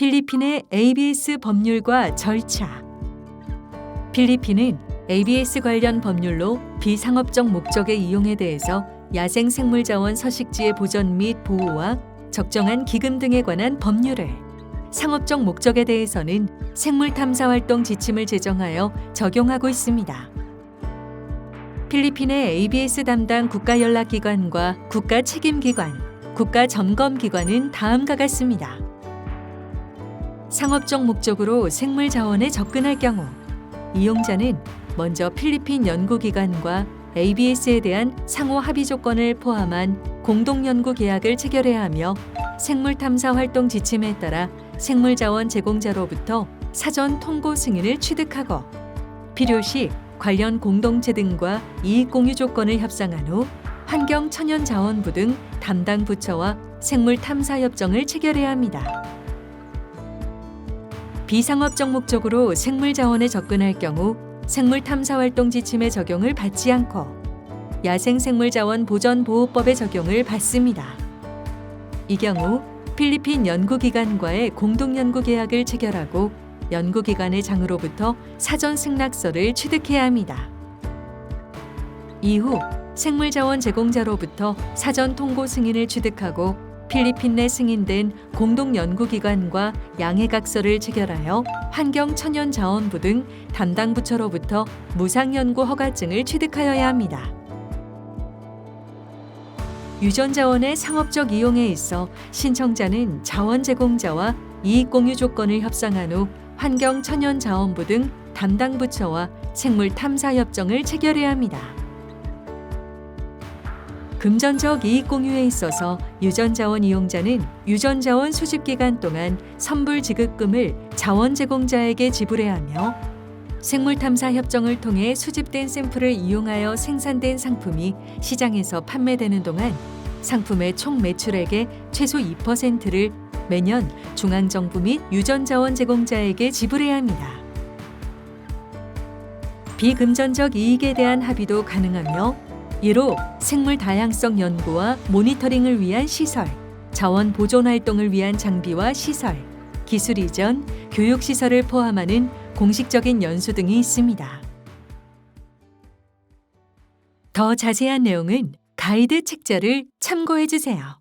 필리핀의 ABS 법률과 절차. 필리핀은 ABS 관련 법률로 비상업적 목적의 이용에 대해서 야생 생물 자원 서식지의 보전 및 보호와 적정한 기금 등에 관한 법률을 상업적 목적에 대해서는 생물 탐사 활동 지침을 제정하여 적용하고 있습니다. 필리핀의 ABS 담당 국가 연락기관과 국가 책임기관, 국가 점검기관은 다음과 같습니다. 상업적 목적으로 생물 자원에 접근할 경우 이용자는 먼저 필리핀 연구기관과 ABS에 대한 상호 합의 조건을 포함한 공동 연구 계약을 체결해야 하며 생물 탐사 활동 지침에 따라 생물 자원 제공자로부터 사전 통고 승인을 취득하고 필요시 관련 공동체 등과 이익 공유 조건을 협상한 후 환경 천연 자원부 등 담당 부처와 생물 탐사 협정을 체결해야 합니다. 비상업적 목적으로 생물 자원에 접근할 경우 생물 탐사 활동 지침의 적용을 받지 않고 야생 생물 자원 보전 보호법의 적용을 받습니다. 이 경우 필리핀 연구기관과의 공동 연구 계약을 체결하고 연구기관의 장으로부터 사전 승낙서를 취득해야 합니다. 이후 생물 자원 제공자로부터 사전 통고 승인을 취득하고 필리핀 내 승인된 공동 연구기관과 양해각서를 체결하여 환경천연자원부 등 담당 부처로부터 무상연구 허가증을 취득하여야 합니다. 유전자원의 상업적 이용에 있어 신청자는 자원 제공자와 이익 공유 조건을 협상한 후 환경천연자원부 등 담당 부처와 생물 탐사 협정을 체결해야 합니다. 금전적 이익 공유에 있어서 유전자원 이용자는 유전자원 수집 기간 동안 선불 지급금을 자원 제공자에게 지불해야 하며 생물 탐사 협정을 통해 수집된 샘플을 이용하여 생산된 상품이 시장에서 판매되는 동안 상품의 총 매출액의 최소 2%를 매년 중앙정부 및 유전자원 제공자에게 지불해야 합니다. 비금전적 이익에 대한 합의도 가능하며 이로 생물 다양성 연구와 모니터링을 위한 시설, 자원 보존 활동을 위한 장비와 시설, 기술 이전, 교육 시설을 포함하는 공식적인 연수 등이 있습니다. 더 자세한 내용은 가이드 책자를 참고해 주세요.